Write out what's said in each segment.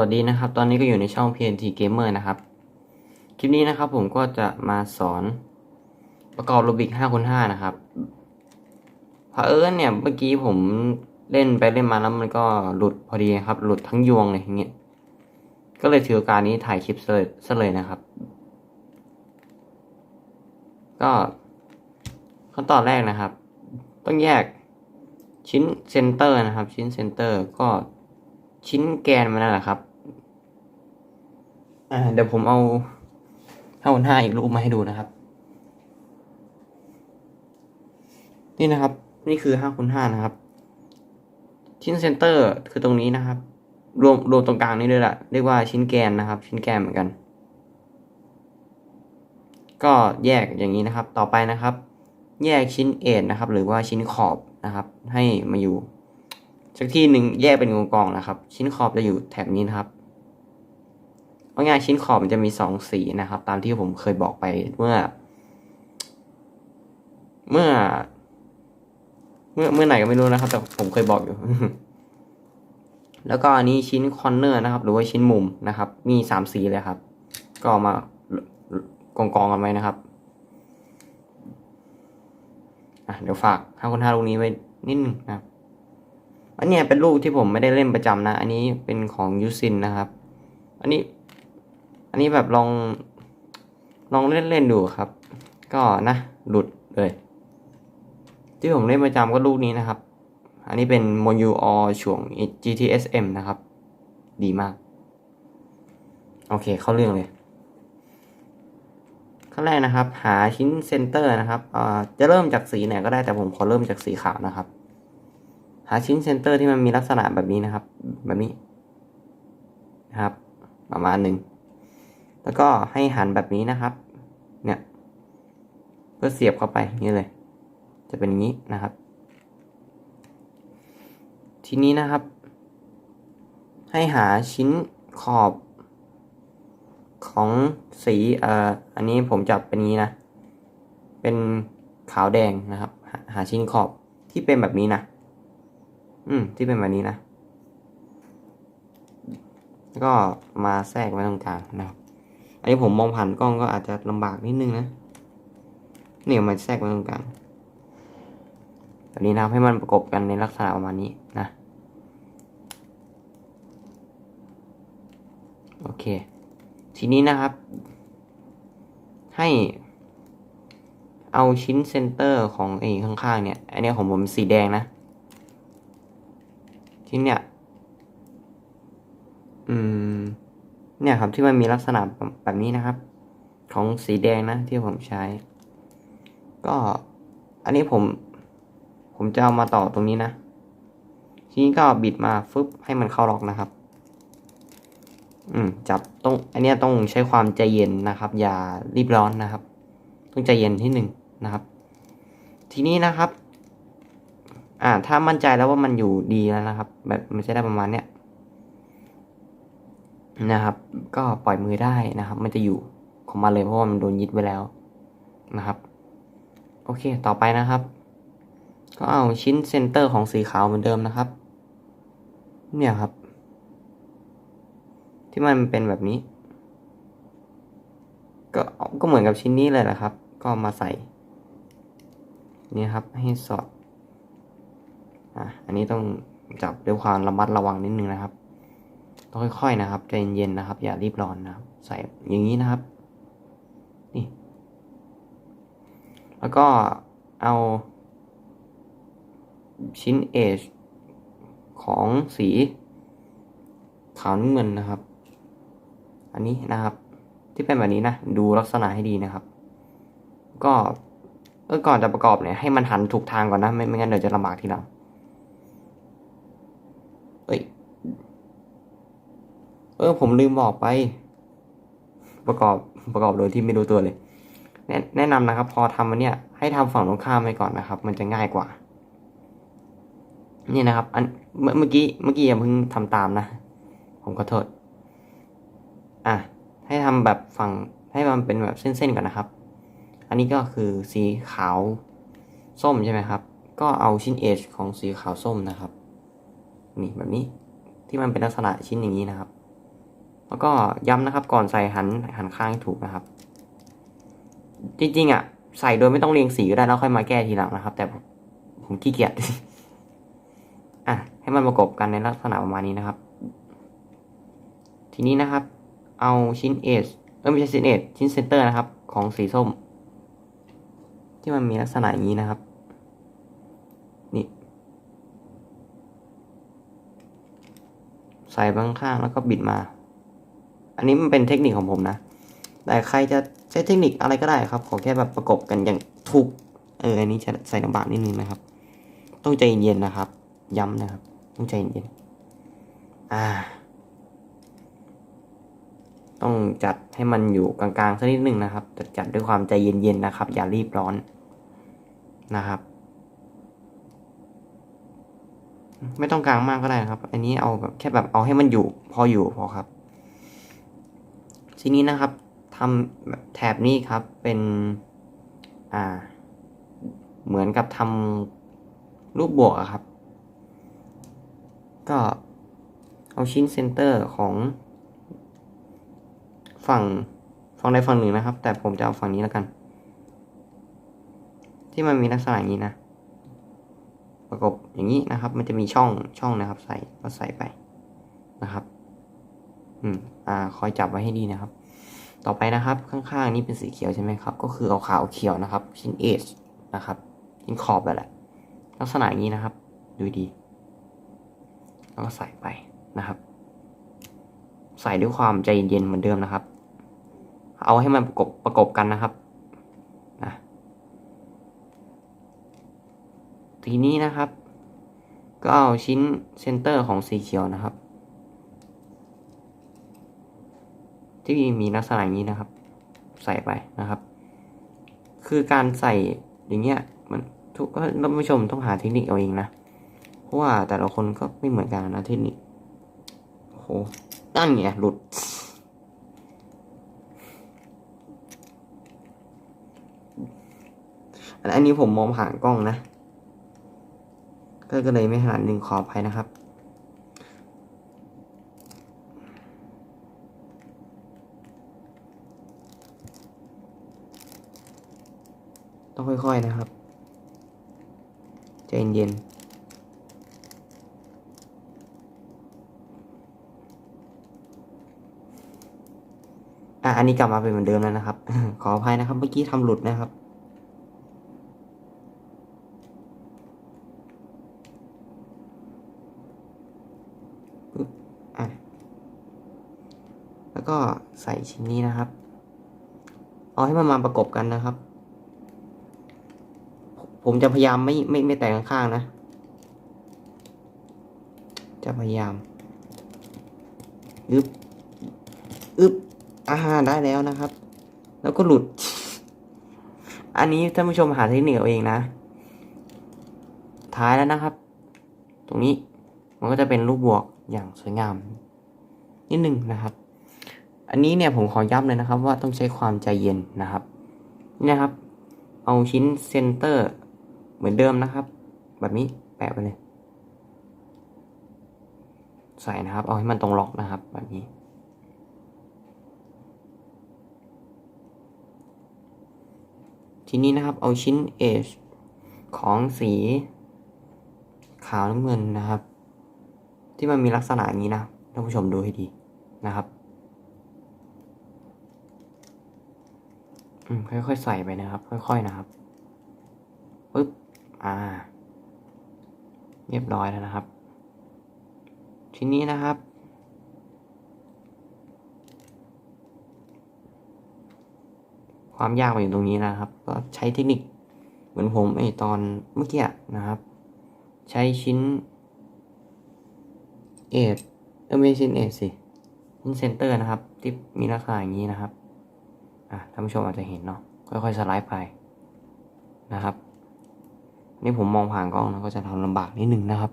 วัสดีนะครับ ตอนนี้ก็อยู่ในช่อง PNT Gamer นะครับ คลิปนี้นะครับผมก็จะมาสอนประกอบรูบิก5คูณ5นะครับเอิญเนี่ยเมื่อกี้ผมเล่นไปเล่นมาแล้วมันก็หลุดพอดีครับ หลุดทั้งยวงเลยอย่างเงี้ย ก็เลยถือโอกาสนี้ถ่ายคลิปเลยซะเลยนะครับ ก็ขั้นตอนแรกนะครับ ต้องแยกชิ้นเซนเตอร์นะครับ ชิ้นเซนเตอร์ก็ชิ้นแกนมันนั่นแหละครับ อ่า เดี๋ยวผมเอาห้าคนห้าอีกรูปมาให้ดูนะครับ นี่นะครับ นี่คือห้าคูณห้านะครับ ชิ้นเซนเตอร์คือตรงนี้นะครับ รวมรวมตรงกลางนี้ด้วยแหละเรียกว่าชิ้นแกนนะครับ ชิ้นแกนเหมือนกัน ก็แยกอย่างนี้นะครับ ต่อไปนะครับ แยกชิ้นเอ็นนะครับ หรือว่าชิ้นขอบนะครับ ให้มาอยู่สักที่หนึ่งแยกเป็นกองๆนะครับ ชิ้นขอบจะอยู่แถบนี้นะครับ เอางายชิ้นขอบมันจะมีสองสีนะครับ ตามที่ผมเคยบอกไปเมื่อ เมื่อ เมื่อเมื่อไหนก็ไม่รู้นะครับ แต่ผมเคยบอกอยู่ แล้วก็อันนี้ชิ้นคอนเนอร์นะครับ หรือว่าชิ้นมุมนะครับ มีสามสีเลยครับ ก็เอามากองกองกันไว้นะครับอะเดี๋ยวฝากห้าคนห้าลูกนี้ไว้นิดนึงนะครับอันนี้เป็นลูกที่ผมไม่ได้เล่นประจำนะ อันนี้เป็นของยูซินนะครับ อันนี้ อันนี้แบบลองลองเล่นเล่นดูครับ ก็นะหลุดเลย ที่ผมเล่นประจำก็ลูกนี้นะครับ อันนี้เป็นโมยูอช่วง GTSM นะครับ ดีมาก โอเคเข้าเรื่องเลยขั้นแรกนะครับ หาชิ้นเซนเตอร์นะครับจะเริ่มจากสีไหนก็ได้แต่ผมขอเริ่มจากสีขาวนะครับ หาชิ้นเซนเตอร์ที่มันมีลักษณะแบบนี้นะครับ แบบนี้นะครับ ประมาณหนึ่ง แล้วก็ให้หันแบบนี้นะครับ เนี่ย เพื่อเสียบเข้าไปนี้เลย จะเป็นอย่างนี้นะครับ ทีนี้นะครับ ให้หาชิ้นขอบของสีเอ่ออันนี้ผมจับเป็นนี้นะ เป็นขาวแดงนะครับ หาหาชิ้นขอบที่เป็นแบบนี้นะ อืม ที่เป็นแบบนี้นะ ก็มาแทรกไว้ตรงกลางนะครับ อันนี้ผมมองผ่านกล้องก็อาจจะลำบากนิดนึงนะเนี่ยมาแทรกไว้ตรงกลางแบบนี้นะครับให้มันประกบกันในลักษณะประมาณนี้นะโอเค ทีนี้นะครับ ให้เอาชิ้นเซนเตอร์ของไอ้ข้างๆเนี่ย อันนี้ของผมสีแดงนะ ชิ้นเนี่ย อืม เนี่ยครับที่มันมีลักษณะแบบนี้นะครับ ของสีแดงนะที่ผมใช้ ก็อันนี้ผม ผมจะเอามาต่อตรงนี้นะ ทีนี้ก็บิดมาฟึบให้มันเข้าล็อกนะครับ อืมจับต้องอันนี้ต้องใช้ความใจเย็นนะครับ อย่ารีบร้อนนะครับ ต้องใจเย็นที่หนึ่งนะครับ ทีนี้นะครับ อ่าถ้ามั่นใจแล้วว่ามันอยู่ดีแล้วนะครับ แบบมันจะได้ประมาณเนี้ย นะครับ ก็ปล่อยมือได้นะครับ มันจะอยู่ของมันเลยเพราะว่ามันโดนยึดไว้แล้วนะครับ โอเคต่อไปนะครับ ก็เอาชิ้นเซนเตอร์ของสีขาวเหมือนเดิมนะครับ เนี่ยครับ ที่มันเป็นแบบนี้ ก็ก็เหมือนกับชิ้นนี้เลยแหละครับ ก็มาใส่นี่ครับให้สอดอะอันนี้ต้องจับด้วยความระมัดระวังนิดนึงนะครับ ต้องค่อยๆนะครับใจเย็นๆนะครับ อย่ารีบร้อนนะครับ ใส่อย่างนี้นะครับ นี่ แล้วก็เอาชิ้นเอชของสีขาวน้ำเงินนะครับ อันนี้นะครับ ที่เป็นแบบนี้นะ ดูลักษณะให้ดีนะครับ ก็ก่อนจะประกอบเนี่ยให้มันหันถูกทางก่อนนะ ไม่ไม่งั้นเดี๋ยวจะลำบากทีหลังเอ้ย เออ ผมลืมบอกไป ประกอบประกอบโดยที่ไม่รู้ตัวเลย แนะแนะนำนะครับ พอทำมันเนี่ย ให้ทำฝั่งตรงข้ามไปก่อนนะครับ มันจะง่ายกว่า นี่นะครับ อันเมื่อกี้เมื่อกี้อย่าเพิ่งทำตามนะ ผมขอโทษ อะ ให้ทำแบบฝั่งให้มันเป็นแบบเส้นๆก่อนนะครับ อันนี้ก็คือสีขาวส้มใช่ไหมครับ ก็เอาชิ้นเอชของสีขาวส้มนะครับ นี่แบบนี้ที่มันเป็นลักษณะชิ้นอย่างนี้นะครับ แล้วก็ย้ำนะครับก่อนใส่หันหันข้างให้ถูกนะครับ จริงๆอะ ใส่โดยไม่ต้องเรียงสีก็ได้แล้วค่อยมาแก้ทีหลังนะครับ แต่ผมผมขี้เกียจอะให้มันประกบกันในลักษณะประมาณนี้นะครับ ทีนี้นะครับ เอาชิ้นเอสเออไม่ใช่ชิ้นเอสชิ้นเซนเตอร์นะครับ ของสีส้ม ที่มันมีลักษณะอย่างนี้นะครับ นี่ใส่บางข้างแล้วก็บิดมา อันนี้มันเป็นเทคนิคของผมนะ แต่ใครจะใช้เทคนิคอะไรก็ได้ครับ ขอแค่แบบประกบกันอย่างถูก เออ อันนี้จะใส่ลำบากนิดนึงนะครับ ต้องใจเย็นๆนะครับ ย้ำนะครับ ต้องใจเย็น อ่า ต้องจัดให้มันอยู่กลางๆสักนิดนึงนะครับ จัดด้วยความใจเย็นๆนะครับ อย่ารีบร้อนนะครับไม่ต้องกลางมากก็ได้นะครับ อันนี้เอาแบบแค่แบบเอาให้มันอยู่ พออยู่พอครับ ทีนี้นะครับทำแถบนี้ครับเป็นอ่าเหมือนกับทำรูปบวกอะครับ ก็เอาชิ้นเซนเตอร์ของฝั่งฝั่งใดฝั่งหนึ่งนะครับ แต่ผมจะเอาฝั่งนี้แล้วกัน ที่มันมีลักษณะอย่างนี้นะ ประกบอย่างนี้นะครับ มันจะมีช่องช่องนะครับ ใส่ก็ใส่ไปนะครับ อืม อ่าคอยจับไว้ให้ดีนะครับ ต่อไปนะครับข้างๆนี้เป็นสีเขียวใช่ไหมครับ ก็คือเอาขาวเขียวนะครับ ชิ้นเอชนะครับชิ้นขอบแบบแหละ ลักษณะอย่างนี้นะครับ ดูดีแล้วก็ใส่ไปนะครับ ใส่ด้วยความใจเย็นๆเหมือนเดิมนะครับ เอาให้มันประกบประกบกันนะครับนะทีนี้นะครับ ก็เอาชิ้นเซนเตอร์ของสีเขียวนะครับ ที่มีลักษณะนี้นะครับ ใส่ไปนะครับ คือการใส่อย่างเงี้ยมันทุกท่านผู้ชมต้องหาเทคนิคเอาเองนะเพราะว่าแต่ละคนก็ไม่เหมือนกันนะเทคนิคโอ้โหนั่นไงหลุดอันนี้ผมมองผ่านกล้องนะ ก็เลยไม่ถนัดดึงขอบไปนะครับ ต้องค่อย ๆนะครับ ใจเย็นๆอะ อันนี้กลับมาเป็นเหมือนเดิมแล้วนะครับ ขออภัยนะครับ เมื่อกี้ทำหลุดนะครับปึ๊บอะแล้วก็ใส่ชิ้นนี้นะครับ เอาให้มันมาประกบกันนะครับ ผมจะพยายามไม่ไม่ไม่แตกข้างๆนะ จะพยายามอึบอึบอาหารได้แล้วนะครับ แล้วก็หลุด อันนี้ท่านผู้ชมหาเทคนิคเอาเองนะ ท้ายแล้วนะครับ ตรงนี้มันก็จะเป็นรูปบวกอย่างสวยงาม นิดหนึ่งนะครับ อันนี้เนี่ยผมขอย้ำเลยนะครับ ว่าต้องใช้ความใจเย็นนะครับ นี่นะครับ เอาชิ้นเซนเตอร์ เหมือนเดิมนะครับ แบบนี้แปะไปเลย ใส่นะครับ เอาให้มันตรงล็อกนะครับ แบบนี้ ทีนี้นะครับ เอาชิ้นเอชของสีขาวน้ำเงินนะครับ ที่มันมีลักษณะอย่างนี้นะท่านผู้ชมดูให้ดีนะครับค่อยๆใส่ไปนะครับ ค่อยๆนะครับปึ๊บ อ่า เรียบร้อยแล้วนะครับ ทีนี้นะครับ ความยากมันอยู่ตรงนี้นะครับ ก็ใช้เทคนิคเหมือนผมไอตอนเมื่อกี้นะครับ ใช้ชิ้นเอทเออไม่ใช่ชิ้นเอทสิชิ้นเซนเตอร์นะครับ ที่มีลักษณะอย่างนี้นะครับ อะท่านผู้ชมอาจจะเห็นเนาะค่อยๆสไลด์ไปนะครับ นี่ผมมองผ่านกล้องนะก็จะทำลำบากนิดนึงนะครับ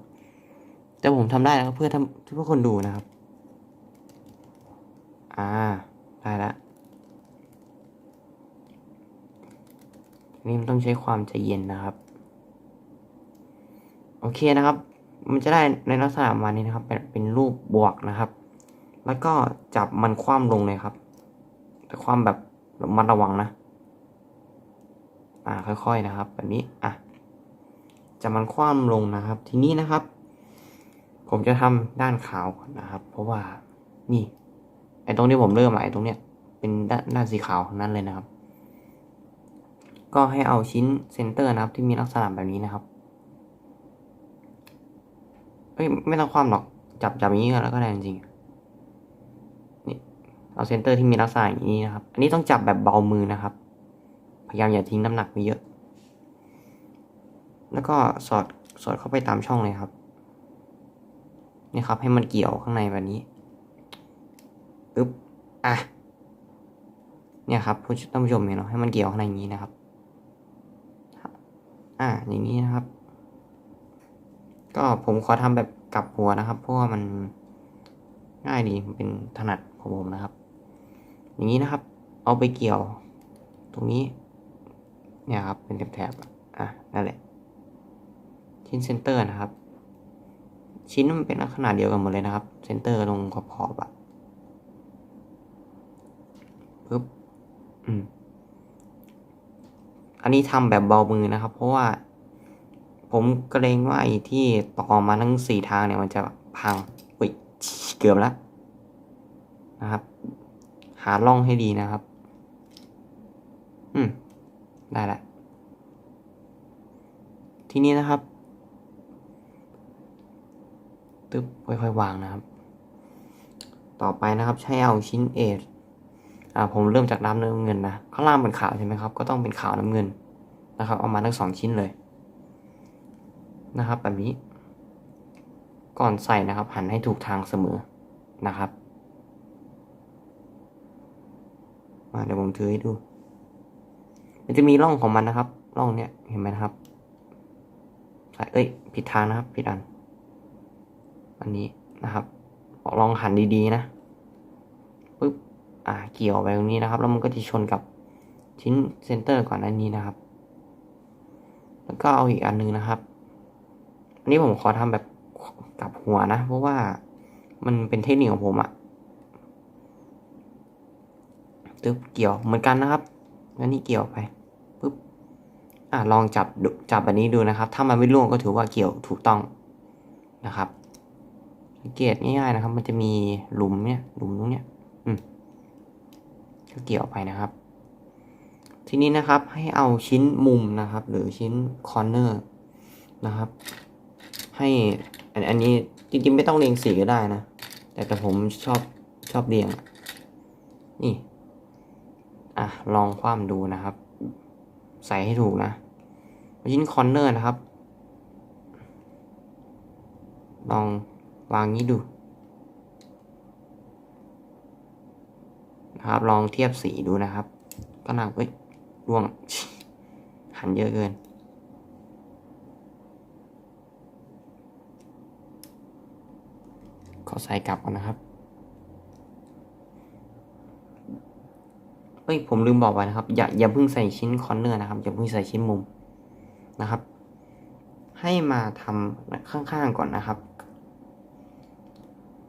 แต่ผมทำได้นะครับเพื่อทำทุกคนดูนะครับ อ่า ได้แล้วนี่มันต้องใช้ความใจเย็นนะครับ โอเคนะครับ มันจะได้ในลักษณะมานี้นะครับ เป็นเป็นรูปบวกนะครับ แล้วก็จับมันคว่ำลงเลยครับ แต่คว่ำแบบระมัดระวังนะ อ่าค่อยๆนะครับ แบบนี้ อะ จะมันคว่ำลงนะครับ ทีนี้นะครับ ผมจะทำด้านขาวก่อนนะครับ เพราะว่านี่ ไอ้ตรงที่ผมเริ่มไอ้ตรงเนี้ยเป็นด้านด้านสีขาวนั้นเลยนะครับ ก็ให้เอาชิ้นเซนเตอร์นะครับ ที่มีลักษณะแบบนี้นะครับเอ้ยไม่ต้องคว่ำหรอกจับจับอย่างนี้ก็แล้วก็ได้จริงนี่เอาเซนเตอร์ที่มีลักษณะอย่างนี้นะครับ อันนี้ต้องจับแบบเบามือนะครับ พยายามอย่าทิ้งน้ำหนักไปเยอะ แล้วก็สอดสอดเข้าไปตามช่องเลยครับนี่ครับให้มันเกี่ยวข้างในแบบนี้อึ๊บอะเนี่ยครับผู้ท่านผู้ชมเห็นเนาะให้มันเกี่ยวข้างในอย่างนี้นะครับ อ่าอย่างนี้นะครับ ก็ผมขอทำแบบกลับหัวนะครับ เพราะว่ามันง่ายดีมันเป็นถนัดของผมนะครับ อย่างนี้นะครับ เอาไปเกี่ยว ตรงนี้ เนี่ยครับเป็นแถบๆอะนั่นแหละ ชิ้นเซนเตอร์นะครับ ชิ้นมันเป็นลักษณะเดียวกันหมดเลยนะครับเซนเตอร์ลงขอบๆอะปึ๊บอืมอันนี้ทำแบบเบามือนะครับ เพราะว่า ผมเกรงว่าไอ้ที่ต่อมาทั้งสี่ทางเนี่ยมันจะพังอุ้ยเกือบแล้วนะครับ หาร่องให้ดีนะครับ อืม ได้ละทีนี้นะครับ ตึ๊บค่อยๆวางนะครับ ต่อไปนะครับใช้เอาชิ้นเอทอ่าผมเริ่มจากน้ำน้ำเงินนะข้างล่างเป็นขาวใช่ไหมครับ ก็ต้องเป็นขาวน้ำเงินนะครับ เอามาทั้งสองชิ้นเลย นะครับ แบบนี้ ก่อนใส่นะครับ หันให้ถูกทางเสมอนะครับมาเดี๋ยวผมถือให้ดู มันจะมีร่องของมันนะครับ ร่องเนี้ยเห็นไหมครับใส่เอ้ย ผิดทางนะครับ ผิดอัน อันนี้นะครับ ลองหันดีๆนะปึ๊บอ่าเกี่ยวไปตรงนี้นะครับ แล้วมันก็จะชนกับชิ้นเซนเตอร์ก่อนอันนี้นะครับ แล้วก็เอาอีกอันนึงนะครับ อันนี้ผมขอทำแบบกลับหัวนะ เพราะว่ามันเป็นเทคนิคของผมอะตึ๊บเกี่ยวเหมือนกันนะครับแล้วนี่เกี่ยวไปปึ๊บอ่าลองจับจับแบบนี้ดูนะครับ ถ้ามันไม่ร่วงก็ถือว่าเกี่ยวถูกต้องนะครับ สังเกตง่ายๆนะครับ มันจะมีหลุมเนี่ยหลุมตรงเนี้ยอืมก็เกี่ยวไปนะครับ ทีนี้นะครับให้เอาชิ้นมุมนะครับ หรือชิ้นคอร์เนอร์นะครับ ให้อันอันนี้จริงๆไม่ต้องเรียงสีก็ได้นะ แต่แต่ผมชอบชอบเรียง นี่ อะ ลองคว่ำดูนะครับ ใส่ให้ถูกนะชิ้นคอร์เนอร์นะครับ ลอง วางนี้ดูนะครับลองเทียบสีดูนะครับ ก็น่าเอ้ยร่วง หันเยอะเกิน ขอใส่กลับก่อนนะครับเอ้ยผมลืมบอกไว้นะครับ อย่าอย่าเพิ่งใส่ชิ้นคอนเนอร์นะครับอย่าเพิ่งใส่ชิ้นมุมนะครับ ให้มาทำข้างๆก่อนนะครับ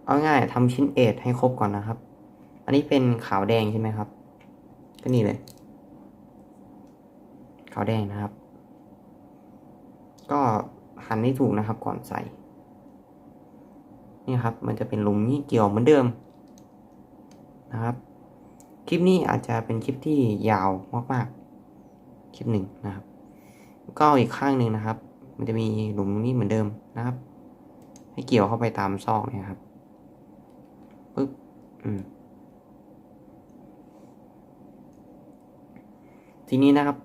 เอาง่ายทำชิ้นเอทให้ครบก่อนนะครับ อันนี้เป็นขาวแดงใช่ไหมครับ ก็นี่เลย ขาวแดงนะครับ ก็หันให้ถูกนะครับก่อนใส่ นี่ครับ มันจะเป็นหลุมนี้เกี่ยวเหมือนเดิมนะครับ คลิปนี้อาจจะเป็นคลิปที่ยาวมากๆ คลิปหนึ่งนะครับ ก็อีกข้างหนึ่งนะครับ มันจะมีหลุมนี้เหมือนเดิมนะครับ ให้เกี่ยวเข้าไปตามซอกเนี่ยครับ ทีนี้นะครับ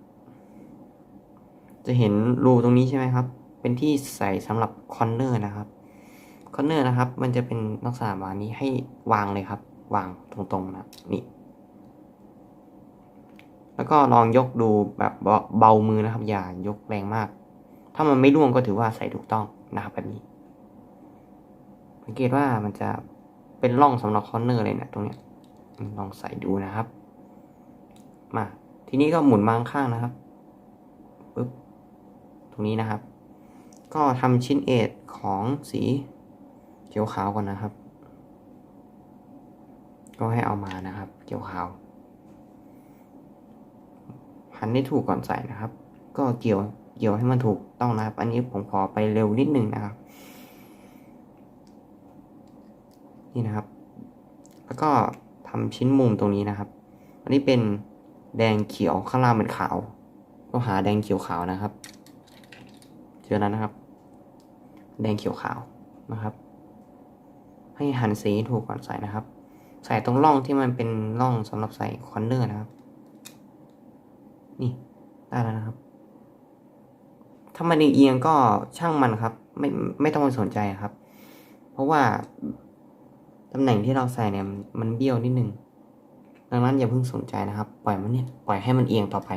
จะเห็นรูตรงนี้ใช่ไหมครับ เป็นที่ใส่สำหรับคอนเนอร์นะครับคอนเนอร์นะครับ มันจะเป็นลักษณะแบบนี้ให้วางเลยครับ วางตรงๆนะนี่ แล้วก็ลองยกดูแบบเบามือนะครับ อย่ายกแรงมาก ถ้ามันไม่ร่วงก็ถือว่าใส่ถูกต้องนะครับแบบนี้สังเกตว่ามันจะ เป็นร่องสำหรับคอนเนอร์เลยเนะี่ยตรงเนี้ยลองใส่ดูนะครับ มา ทีนี้ก็หมุนมาข้างนะครับปึ๊บตรงนี้นะครับ ก็ทำชิ้นเอทของสีเขียวขาวก่อนนะครับ ก็ให้เอามานะครับเกี่ยวขาวหันให้ถูกก่อนใส่นะครับ ก็เกี่ยวเกี่ยวให้มันถูกต้องนะครับ อันนี้ผมขอไปเร็วนิดนึงนะครับ นี่นะครับ แล้วก็ทำชิ้นมุมตรงนี้นะครับ อันนี้เป็นแดงเขียวข้างล่างเป็นขาว ก็หาแดงเขียวขาวนะครับ เจอแล้วนะครับ แดงเขียวขาวนะครับ ให้หันสีถูกก่อนใส่นะครับ ใส่ตรงร่องที่มันเป็นร่องสำหรับใส่คอนเนอร์นะครับ นี่ได้แล้วนะครับ ถ้ามันเอียงก็ช่างมันครับ ไม่ไม่ต้องไปสนใจครับ เพราะว่า ตำแหน่งที่เราใส่เนี่ยมันเบี้ยวนิดนึง ดังนั้นอย่าเพิ่งสนใจนะครับ ปล่อยมันเนี่ย ปล่อยให้มันเอียงต่อไป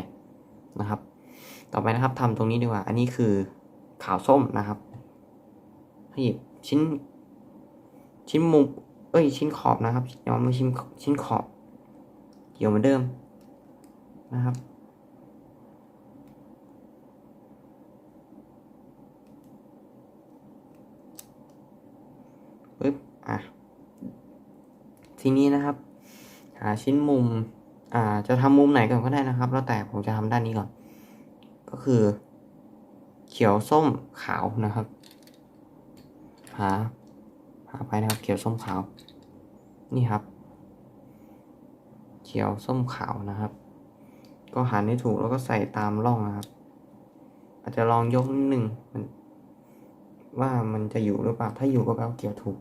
นะครับ ต่อไปนะครับทำตรงนี้ดีกว่า อันนี้คือขาวส้มนะครับให้หยิบชิ้น ชิ้นมุม เอ้ย ชิ้นขอบนะครับย้อมไม่ชิ้นชิ้นขอบ เกี่ยวเหมือนเดิมนะครับปึ๊บอะ ทีนี้นะครับ หาชิ้นมุมอ่าจะทำมุมไหนก่อนก็ได้นะครับ แล้วแต่ผมจะทำด้านนี้ก่อน ก็คือ เขียวส้มขาวนะครับ หา หาไปนะครับ เขียวส้มขาว นี่ครับ เขียวส้มขาวนะครับ ก็หันให้ถูกแล้วก็ใส่ตามร่องนะครับ อาจจะลองยกนิดนึงมันว่ามันจะอยู่หรือเปล่า ถ้าอยู่ก็แปลว่าเกี่ยวถูก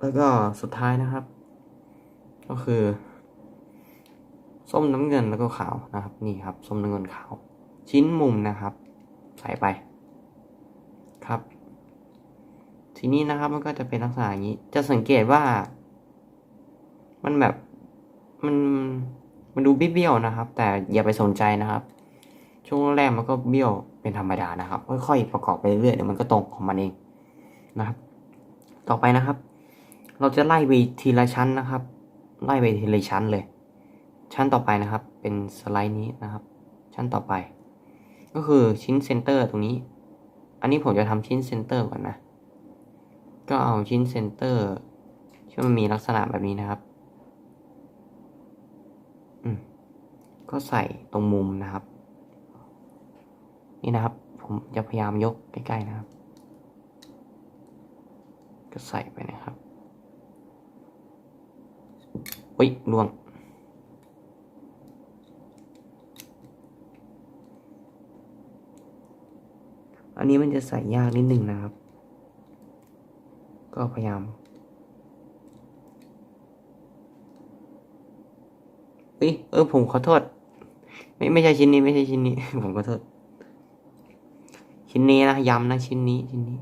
แล้วก็สุดท้ายนะครับ ก็คือ ส้มน้ำเงินแล้วก็ขาวนะครับ นี่ครับ ส้มน้ำเงินขาว ชิ้นมุมนะครับ ใส่ไป ครับ ทีนี้นะครับมันก็จะเป็นลักษณะอย่างนี้ จะสังเกตว่า มันแบบมันมันดูเบี้ยวๆนะครับ แต่อย่าไปสนใจนะครับ ช่วงแรกมันก็เบี้ยวเป็นธรรมดานะครับ ค่อยๆประกอบไปเรื่อยเดี๋ยวมันก็ตรงของมันเองนะครับ ต่อไปนะครับ เราจะไล่ไปทีละชั้นนะครับ ไล่ไปทีละชั้นเลย ชั้นต่อไปนะครับ เป็นสไลด์นี้นะครับ ชั้นต่อไป ก็คือชิ้นเซนเตอร์ตรงนี้ อันนี้ผมจะทำชิ้นเซนเตอร์ก่อนนะ ก็เอาชิ้นเซนเตอร์ที่มันมีลักษณะแบบนี้นะครับอืมก็ใส่ตรงมุมนะครับ นี่นะครับ ผมจะพยายามยกใกล้ๆนะครับ ก็ใส่ไปนะครับ อุ้ยล่วง อันนี้มันจะใส่ยากนิดนึงนะครับ ก็พยายาม เอ้ยเออผมขอโทษ ไม่ไม่ใช่ชิ้นนี้ไม่ใช่ชิ้นนี้ ผมขอโทษ ชิ้นนี้นะย้ำนะชิ้นนี้ชิ้นนี้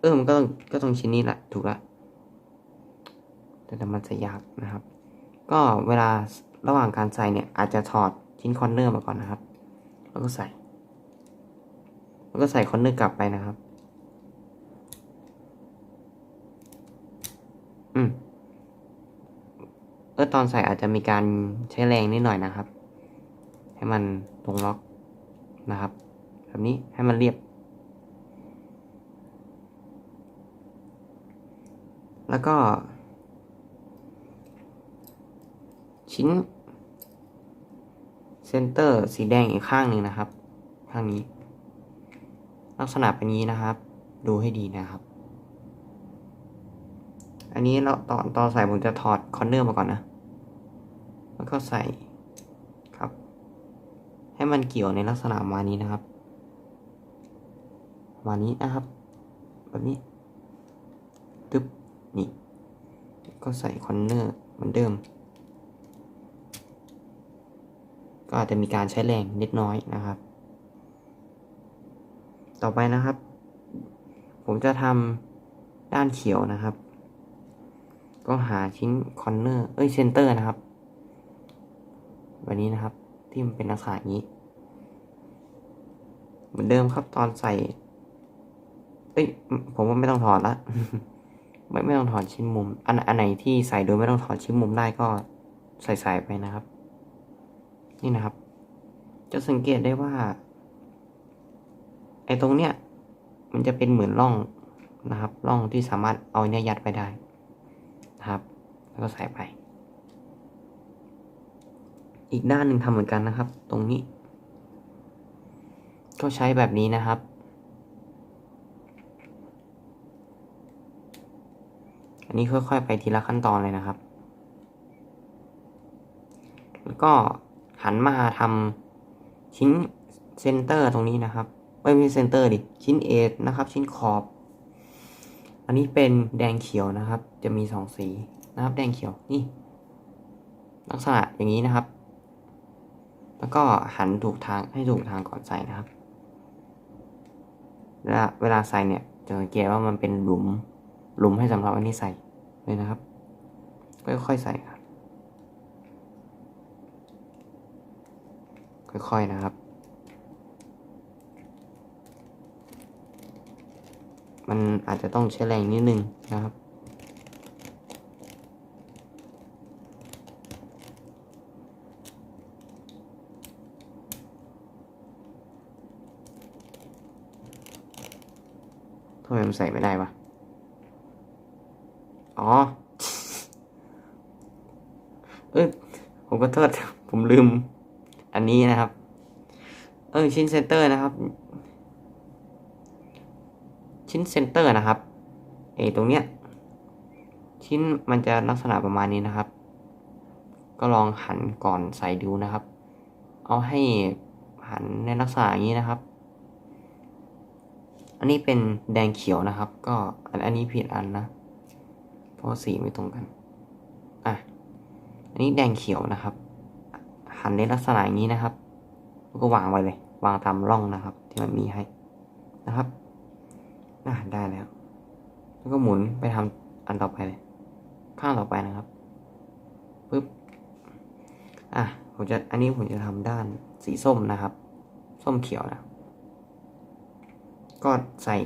เออมันก็ต้องก็ต้องชิ้นนี้แหละถูกละแต่แต่มันจะยากนะครับ ก็เวลาระหว่างการใส่เนี่ย อาจจะถอดชิ้นคอนเนอร์มาก่อนนะครับ แล้วก็ใส่ แล้วก็ใส่คอนเนอร์กลับไปนะครับ อืมเออตอนใส่อาจจะมีการใช้แรงนิดหน่อยนะครับ ให้มันตรงล็อกนะครับ แบบนี้ให้มันเรียบ แล้วก็ ชิ้นเซนเตอร์สีแดงอีกข้างหนึ่งนะครับ ข้างนี้ ลักษณะเป็นนี้นะครับ ดูให้ดีนะครับ อันนี้เราตอนตอนใส่ผมจะถอดคอนเนอร์มาก่อนนะ แล้วก็ใส่ครับ ให้มันเกี่ยวในลักษณะมานี้นะครับ มานี้นะครับ แบบนี้ นี่ ก็ใส่คอนเนอร์เหมือนเดิม ก็อาจจะมีการใช้แรงนิดน้อยนะครับ ต่อไปนะครับ ผมจะทำด้านเขียวนะครับ ก็หาชิ้นคอนเนอร์เอ้ยเซนเตอร์นะครับแบบนี้นะครับที่มันเป็นลักษณะอย่างนี้ เหมือนเดิมครับตอนใส่เอ้ยผมว่าไม่ต้องถอดละ ไม่ไม่ต้องถอดชิ้นมุม อันอันไหนที่ใส่โดยไม่ต้องถอดชิ้นมุมได้ก็ใส่ใส่ไปนะครับ นี่นะครับ จะสังเกตได้ว่า ไอ้ตรงเนี้ยมันจะเป็นเหมือนร่องนะครับร่องที่สามารถเอาเนี่ยยัดไปได้นะครับ แล้วก็ใส่ไป อีกด้านหนึ่งทำเหมือนกันนะครับ ตรงนี้ ก็ใช้แบบนี้นะครับ อันนี้ค่อยๆ ไปทีละขั้นตอนเลยนะครับ แล้วก็หันมาทำชิ้นเซนเตอร์ตรงนี้นะครับ ไม่ใช่เซนเตอร์ดิ ชิ้นเอทนะครับ ชิ้นขอบ อันนี้เป็นแดงเขียวนะครับ จะมีสองสีนะครับ แดงเขียว นี่ ลักษณะอย่างนี้นะครับ แล้วก็หันถูกทางให้ถูกทางก่อนใส่นะครับเวลาเวลาใส่เนี่ยจะสังเกตว่ามันเป็นหลุม หลุมให้สำหรับอันนี้ใส่เลยนะครับ ค่อยๆใส่ครับ ค่อยๆนะครับ มันอาจจะต้องใช้แรงนิดนึงนะครับทำไมมันใส่ไม่ได้วะ อ๋อ เอ้ยผมก็โทษ ผมลืม อันนี้นะครับ เออ ชิ้นเซนเตอร์นะครับ ชิ้นเซนเตอร์นะครับ เอตรงเนี้ย ชิ้นมันจะลักษณะประมาณนี้นะครับ ก็ลองหันก่อนใส่ดูนะครับ เอาให้หันในลักษณะอย่างนี้นะครับอันนี้เป็นแดงเขียวนะครับ ก็อันนี้ผิดอันนะ เพราะสีไม่ตรงกัน อะ อันนี้แดงเขียวนะครับ หันในลักษณะอย่างนี้นะครับก็วางไว้เลย วางตามร่องนะครับ ที่มันมีให้นะครับอะได้แล้ว แล้วก็หมุนไปทำอันต่อไปเลย ข้างต่อไปนะครับปึ๊บอะผมจะอันนี้ผมจะทำด้านสีส้มนะครับ ส้มเขียวนะก็ใส่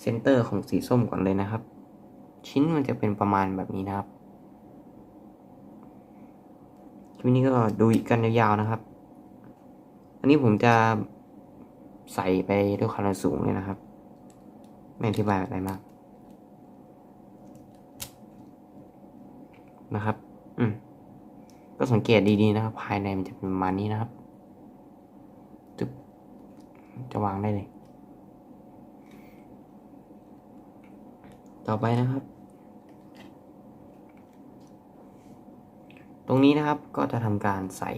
เซนเตอร์ของสีส้มก่อนเลยนะครับ ชิ้นมันจะเป็นประมาณแบบนี้นะครับคลิปนี้ก็ดูกันยาวๆนะครับ อันนี้ผมจะใส่ไปด้วยความเร็วสูงเลยนะครับ ไม่อธิบายอะไรมาก นะครับ อืมก็สังเกตดีๆนะครับ ภายในมันจะเป็นประมาณนี้นะครับจึ๊บจะวางได้เลย ต่อไปนะครับ ตรงนี้นะครับก็จะทำการใส่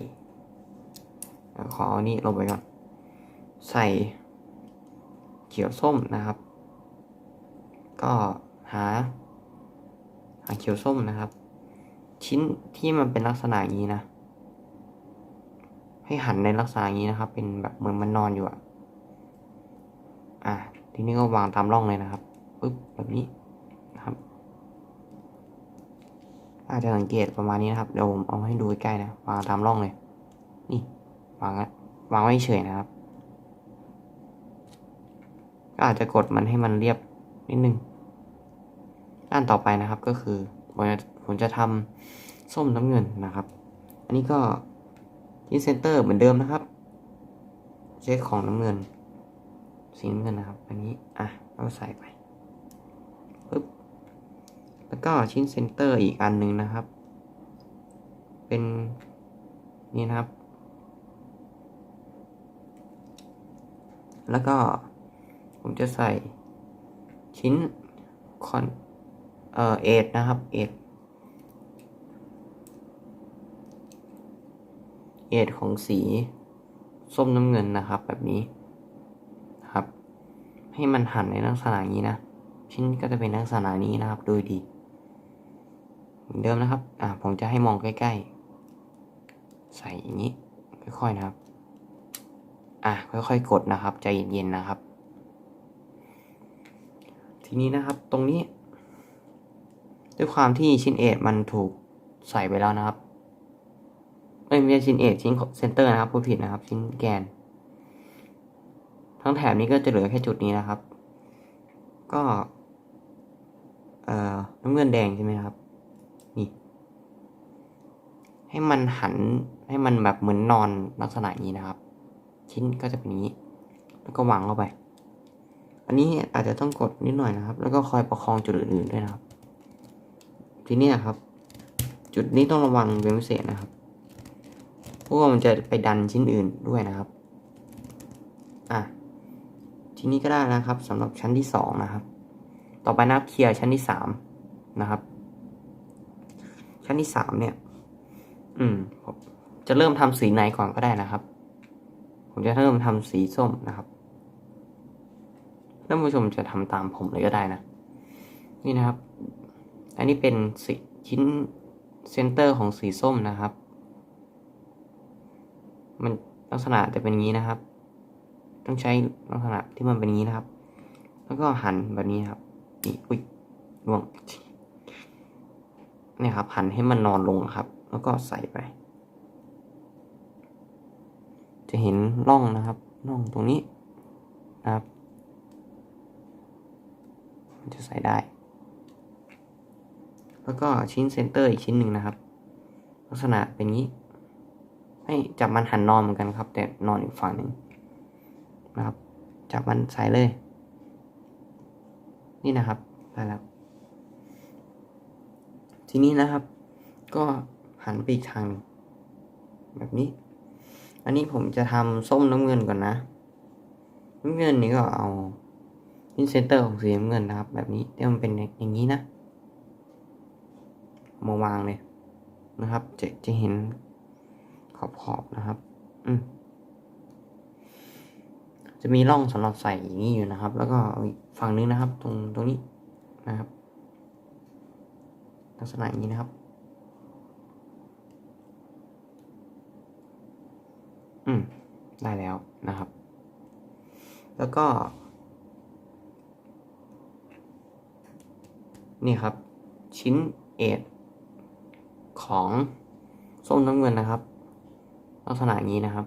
ขอเอานี้ลงไปก่อน ใส่เขียวส้มนะครับ ก็หา หาเขียวส้มนะครับ ชิ้นที่มันเป็นลักษณะนี้นะ ให้หันในลักษณะนี้นะครับ เป็นแบบเหมือนมันนอนอยู่อะอะทีนี้ก็วางตามร่องเลยนะครับปึ๊บแบบนี้นะครับ อาจจะสังเกตประมาณนี้นะครับ เดี๋ยวผมเอาให้ดูใกล้ๆนะ วางตามร่องเลย นี่ วางแล้ววางไว้เฉยนะครับ ก็อาจจะกดมันให้มันเรียบนิดนึงด้านต่อไปนะครับก็คือผมจะผมจะทำส้มน้ำเงินนะครับ อันนี้ก็ที่เซนเตอร์เหมือนเดิมนะครับเช็คของน้ำเงินสีน้ำเงินนะครับ อันนี้ อะเราใส่ไป แล้วก็ชิ้นเซนเตอร์อีกอันหนึ่งนะครับ เป็นนี่นะครับ แล้วก็ผมจะใส่ชิ้นคอนเอ่อเอทนะครับเอทเอทของสีส้มน้ำเงินนะครับ แบบนี้ครับ ให้มันหันในลักษณะนี้นะ ชิ้นก็จะเป็นลักษณะนี้นะครับ โดยดี เดิมนะครับ อ่า ผมจะให้มองใกล้ๆ ใส่อย่างนี้ ค่อยๆนะครับ อะค่อยๆ กดนะครับ ใจเย็นๆ นะครับ ทีนี้นะครับ ตรงนี้ ด้วยความที่ชิ้นเอทมันถูกใส่ไปแล้วนะครับ ไม่ไม่ใช่ชิ้นเอทชิ้นเซนเตอร์นะครับพูดผิดนะครับ ชิ้นแกน ทั้งแถบนี้ก็จะเหลือแค่จุดนี้นะครับ ก็ เอ่อ น้ำเงินแดงใช่ไหมครับ ให้มันหันให้มันแบบเหมือนนอนลักษณะนี้นะครับ ชิ้นก็จะเป็นนี้ แล้วก็วางเข้าไป อันนี้อาจจะต้องกดนิดหน่อยนะครับ แล้วก็คอยประคองจุดอื่นๆด้วยนะครับ ทีนี้นะครับ จุดนี้ต้องระวังเป็นพิเศษนะครับเพราะว่ามันจะไปดันชิ้นอื่นด้วยนะครับอะทีนี้ก็ได้นะครับสำหรับชั้นที่สองนะครับ ต่อไปนะครับเคลียร์ชั้นที่สามนะครับ ชั้นที่สามเนี่ย อืมผมจะเริ่มทำสีไหนก่อนก็ได้นะครับ ผมจะเริ่มทำสีส้มนะครับท่านผู้ชมจะทำตามผมเลยก็ได้นะ นี่นะครับ อันนี้เป็นสีชิ้นเซนเตอร์ของสีส้มนะครับ มันลักษณะจะเป็นอย่างนี้นะครับ ต้องใช้ลักษณะที่มันเป็นอย่างนี้นะครับ แล้วก็หันแบบนี้ครับนี่อุ้ยล่วงเนี่ยครับหันให้มันนอนลงครับ แล้วก็ใส่ไป จะเห็นร่องนะครับร่องตรงนี้นะครับมันจะใส่ได้ แล้วก็ชิ้นเซนเตอร์อีกชิ้นหนึ่งนะครับ ลักษณะเป็นงี้ ให้จับมันหันนอนเหมือนกันครับ แต่นอนอีกฝั่งหนึ่งนะครับ จับมันใส่เลย นี่นะครับได้แล้วทีนี้นะครับก็ หันไปอีกทางหนึ่งแบบนี้ อันนี้ผมจะทำส้มน้ำเงินก่อนนะน้ำเงินนี่ก็เอาอินเซนเตอร์ของสีน้ำเงินนะครับ แบบนี้ที่มันเป็นอย่างนี้นะเอามาวางเลยนะครับ จะจะเห็นขอบขอบๆนะครับ อืมจะมีร่องสำหรับใส่อย่างนี้อยู่นะครับ แล้วก็ฝั่งนึงนะครับ ตรงตรงนี้นะครับ ลักษณะอย่างนี้นะครับ อืม ได้แล้วนะครับ แล้วก็ นี่ครับ ชิ้นเอ็ดของส้มน้ำเงินนะครับ ลักษณะนี้นะครับ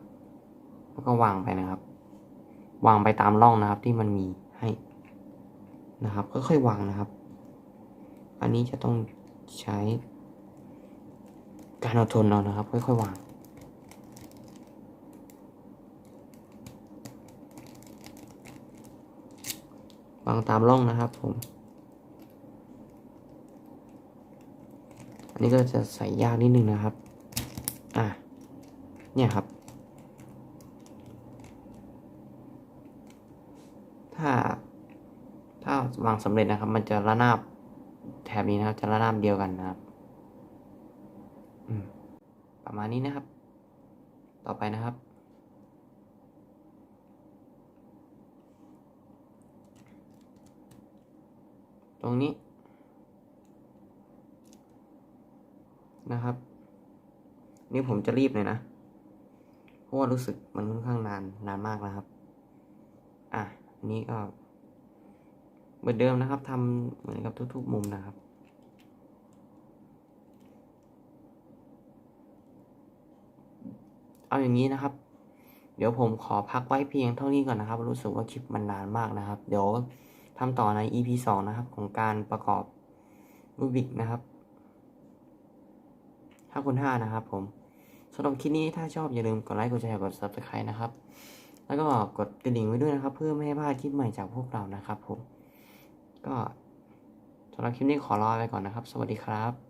แล้วก็วางไปนะครับ วางไปตามร่องนะครับ ที่มันมีให้นะครับค่อยๆวางนะครับ อันนี้จะต้องใช้การอดทนเอานะครับ ค่อยๆวาง วางตามร่องนะครับผม อันนี้ก็จะใส่ยากนิดนึงนะครับ อะ เนี่ยครับ ถ้า ถ้าวางสำเร็จนะครับ มันจะระนาบแถบนี้นะครับ จะระนาบเดียวกันนะครับประมาณนี้นะครับ ต่อไปนะครับ รงนี้นะครับ นี่ผมจะรีบเลยนะ เพราะว่ารู้สึกมันค่อนข้างนานนานมากนะครับ อะอันนี้ก็เหมือนเดิมนะครับทำเหมือนกับทุกๆมุมนะครับเอาอย่างนี้นะครับ เดี๋ยวผมขอพักไว้เพียงเท่านี้ก่อนนะครับ รู้สึกว่าคลิปมันนานมากนะครับ เดี๋ยว ทำต่อใน EP สองนะครับ ของการประกอบรูบิกนะครับห้าคูณห้านะครับผมสำหรับคลิปนี้ถ้าชอบอย่าลืมกดไลค์กดแชร์กด subscribe นะครับ แล้วก็กดกระดิ่งไว้ด้วยนะครับ เพื่อไม่ให้พลาดคลิปใหม่จากพวกเรานะครับผมก็สำหรับคลิปนี้ขอลาไปก่อนนะครับ สวัสดีครับ